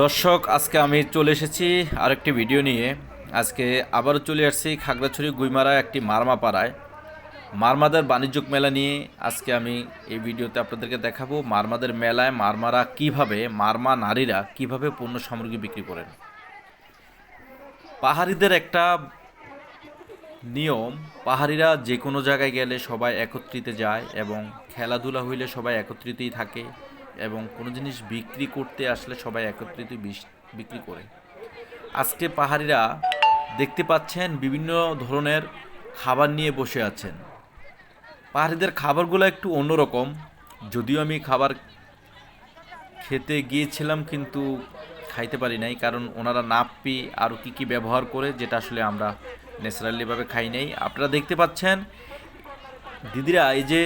দর্শক, আজকে আমি চলে এসেছি আরেকটি ভিডিও নিয়ে। আজকে আবারও চলে আসছি খাগড়াছড়ি গুইমারা একটি মারমা পাড়ায়। মারমাদের বাণিজ্যিক মেলা নিয়ে আজকে আমি এই ভিডিওতে আপনাদেরকে দেখাবো মারমাদের মেলায় মারমারা কীভাবে, মারমা নারীরা কীভাবে পণ্য সামগ্রী বিক্রি করেন। পাহাড়িদের একটা নিয়ম, পাহাড়িরা যে কোনো জায়গায় গেলে সবাই একত্রিত যায় এবং খেলাধুলা হইলে সবাই একত্রিতই থাকে। এবং কোনো জিনিস বিক্রি করতে আসলে সবাই একত্রিত বিক্রি করে। আজকে পাহাড়িরা দেখতে পাচ্ছেন বিভিন্ন ধরনের খাবার নিয়ে বসে আছেন। পাহাড়িদের খাবারগুলো একটু অন্যরকম। যদিও আমি খাবার খেতে গিয়েছিলাম কিন্তু খাইতে পারি নাই, কারণ ওনারা নাপ্পি আরও কী কী ব্যবহার করে যেটা আসলে আমরা ন্যাচারালিভাবে খাই নাই। আপনারা দেখতে পাচ্ছেন, দিদিরা এই যে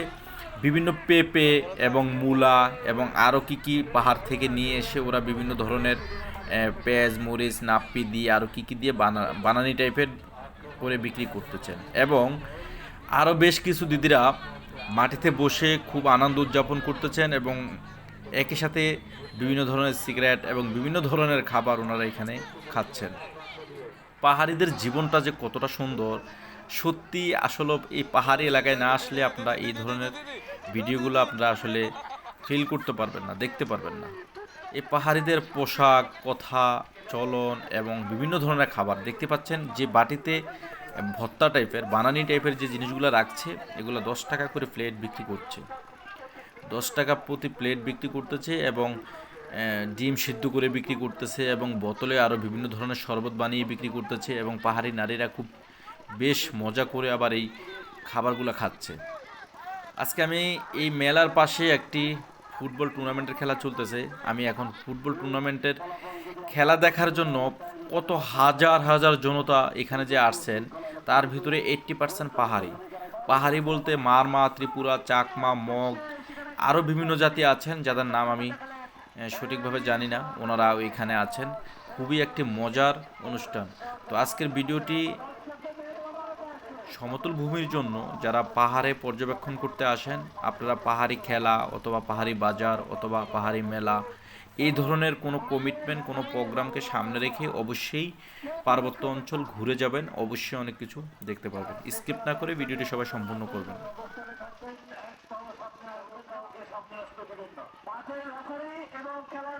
বিভিন্ন পেঁপে এবং মূলা এবং আরও কী কী পাহাড় থেকে নিয়ে এসে ওরা বিভিন্ন ধরনের পেঁয়াজ, মরিচ, নাপ্পি দিয়ে আরও কী কী দিয়ে বানা, বানানি টাইপের করে বিক্রি করতেছেন। এবং আরও বেশ কিছু দিদিরা মাটিতে বসে খুব আনন্দ উদযাপন করতেছেন এবং একই সাথে বিভিন্ন ধরনের সিগারেট এবং বিভিন্ন ধরনের খাবার ওনারা এখানে খাচ্ছেন। পাহাড়িদের জীবনটা যে কতটা সুন্দর, সত্যি আসলে এই পাহাড়ি এলাকায় না আসলে আপনারা এই ধরনের ভিডিওগুলো আপনারা আসলে ফিল করতে পারবেন না, দেখতে পারবেন না। এই পাহাড়িদের পোশাক, কথা, চলন এবং বিভিন্ন ধরনের খাবার দেখতে পাচ্ছেন যে বাটিতে ভত্তা টাইপের, বানানি টাইপের যে জিনিসগুলো রাখছে, এগুলো দশ টাকা করে প্লেট বিক্রি করছে। দশ টাকা প্রতি প্লেট বিক্রি করতেছে এবং ডিম সিদ্ধ করে বিক্রি করতেছে এবং বোতলে আরও বিভিন্ন ধরনের শরবত বানিয়ে বিক্রি করতেছে এবং পাহাড়ি নারীরা খুব বেশ মজা করে আবার এই খাবারগুলো খাচ্ছে। আজকে আমি এই মেলার পাশে একটি ফুটবল টুর্নামেন্টের খেলা চলতেছে। আমি এখন ফুটবল টুর্নামেন্টের খেলা দেখার জন্য কত হাজার হাজার জনতা এখানে যে আসছেন, তার ভিতরে এইট্টি পার্সেন্ট পাহাড়ি। পাহাড়ি বলতে মারমা, ত্রিপুরা, চাকমা, মগ, আরও বিভিন্ন জাতি আছেন, যাদের নাম আমি সঠিকভাবে জানি না। ওনারা এখানে আছেন। খুবই একটি মজার অনুষ্ঠান। তো আজকের ভিডিওটি সমতল ভূমির জন্য যারা পাহাড়ে পর্যবেক্ষণ করতে আসেন, আপনারা পাহাড়ি খেলা অথবা পাহাড়ি বাজার অথবা পাহাড়ি মেলা, এই ধরনের কোনো কমিটমেন্ট কোনো প্রোগ্রামকে সামনে রেখে অবশ্যই পার্বত্য অঞ্চল ঘুরে যাবেন। অবশ্যই অনেক কিছু দেখতে পারবেন। স্কিপ না করে ভিডিওটি সবাই সম্পূর্ণ করবেন। এবং খেলার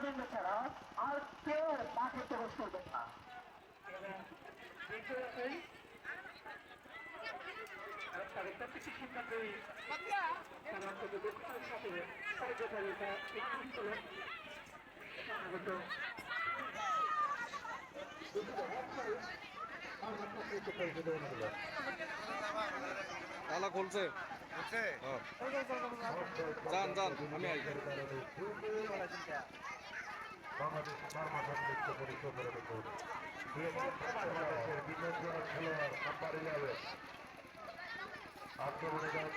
তালা খুলছে। হ্যাঁ। যান যান আমি আই। আক্রমণে যান।